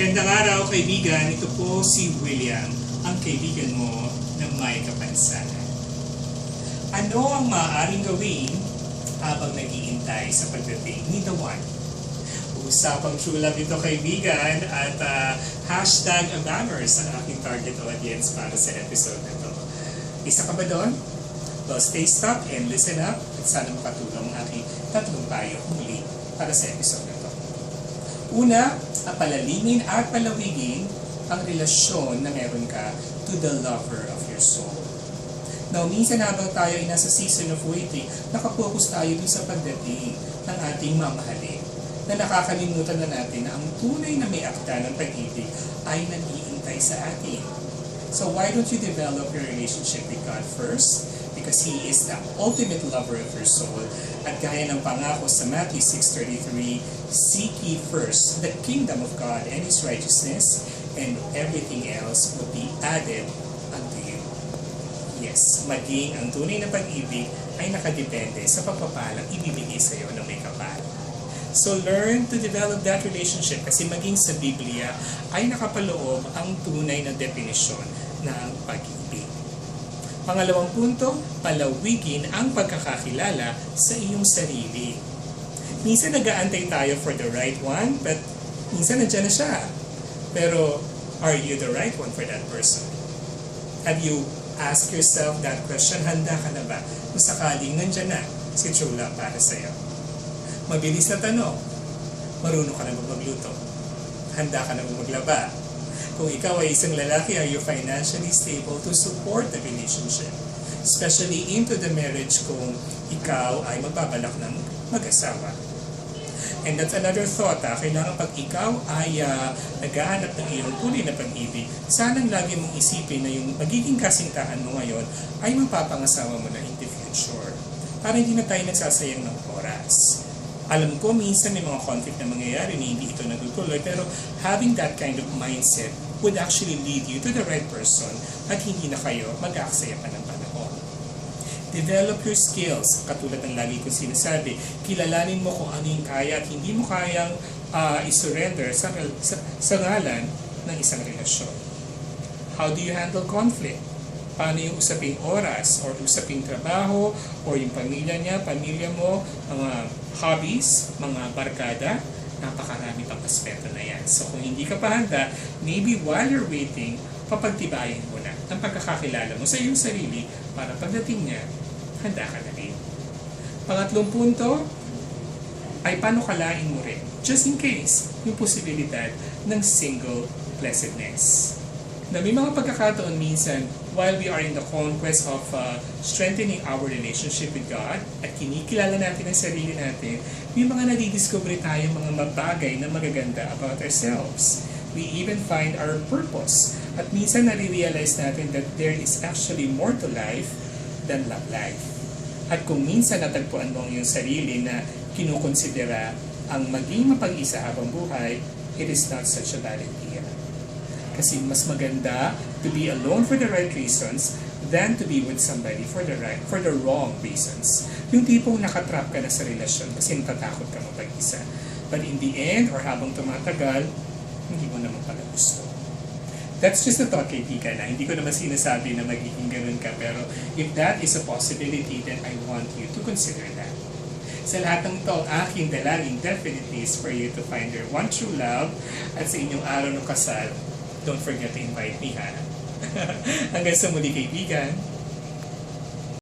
Magandang araw kaibigan, ito po si William, ang kaibigan mo na may kapansanan. Ano ang maaaring gawin habang naghihintay sa pagdating ni The One? Usapang true love ito kaibigan at ah, hashtag Amamers ang aking target audience para sa episode na ito. Isa ka ba doon? Well, stay stuck and listen up at sana makatulong ang aking tatlong payo muli para sa episode. Una, palalimin at palawigin ang relasyon na meron ka to the lover of your soul. Now, minsan habang tayo ay nasa season of waiting, nakapokus tayo dun sa pagdating ng ating mamahalin na nakakalimutan na natin na ang tunay na may akta ng pag-ibig ay nag-iintay sa atin. So why don't you develop your relationship with God first? Because He is the ultimate lover of your soul. At gaya ng pangako sa Matthew 6.33, Seek ye first the kingdom of God and His righteousness, and everything else will be added unto you. Yes, maging ang tunay na pag-ibig ay nakadepende sa pagpapalang ibibigay sa iyo ng may kapal. So learn to develop that relationship kasi maging sa Biblia ay nakapaloob ang tunay na definisyon ng pag-ibig. Pangalawang punto, palawigin ang pagkakakilala sa iyong sarili. Minsan nag-aantay tayo for the right one, but minsan nandiyan na siya. Pero, are you the right one for that person? Have you asked yourself that question? Handa ka na ba kung sakaling nandiyan na si true love para sa'yo? Mabilis na tanong. Marunong ka na ba magluto? Handa ka na ba maglaba? Kung ikaw ay isang lalaki, are you financially stable to support the relationship? Especially into the marriage kung ikaw ay magbabalak ng mag-asawa. And that's another thought, ha? kailangan pag ikaw ay uh, naghahanap ng iyong tunay na pag-ibig, sanang lagi mong isipin na yung magiging kasintahan mo ngayon ay mapapangasawa mo na in the future. Para hindi na tayo nagsasayang ng oras. Alam ko minsan may mga conflict na mangyayari na hindi ito natutuloy pero having that kind of mindset would actually lead you to the right person at hindi na kayo mag-aaksaya pa ng panahon. Develop your skills. Katulad ng lagi kong sinasabi, kilalanin mo kung ano yung kaya at hindi mo kayang uh, isurrender sa, sa, sa ngalan ng isang relasyon. How do you handle conflict? Paano yung usaping oras or usaping trabaho or yung pamilya niya, pamilya mo, mga hobbies, mga barkada, napakarami pang aspeto na yan. So kung hindi ka pa handa, maybe while you're waiting, papagtibayin mo na ang pagkakakilala mo sa iyong sarili para pagdating niya, handa ka na rin. Pangatlong punto, ay paano kalain mo rin, just in case, yung posibilidad ng single blessedness. Na may mga pagkakataon minsan, while we are in the conquest of uh, strengthening our relationship with God at kinikilala natin ang sarili natin, may mga nadidiscover tayo mga mabagay na magaganda about ourselves. We even find our purpose. At minsan nare-realize natin that there is actually more to life than love life. At kung minsan natagpuan mo ang iyong sarili na kinukonsidera ang maging mapag-isa habang buhay, it is not such a bad idea. Kasi mas maganda to be alone for the right reasons than to be with somebody for the right for the wrong reasons. Yung tipong nakatrap ka na sa relasyon kasi natatakot ka mapag-isa. But in the end, or habang tumatagal, hindi mo naman pala gusto. That's just a thought, kaibigan, na hindi ko naman sinasabi na magiging ganun ka, pero if that is a possibility, then I want you to consider that. Sa lahat ng ito, aking dalangin definitely is for you to find your one true love at sa inyong araw ng kasal, don't forget to invite me, ha? Hanggang sa muli, kaibigan.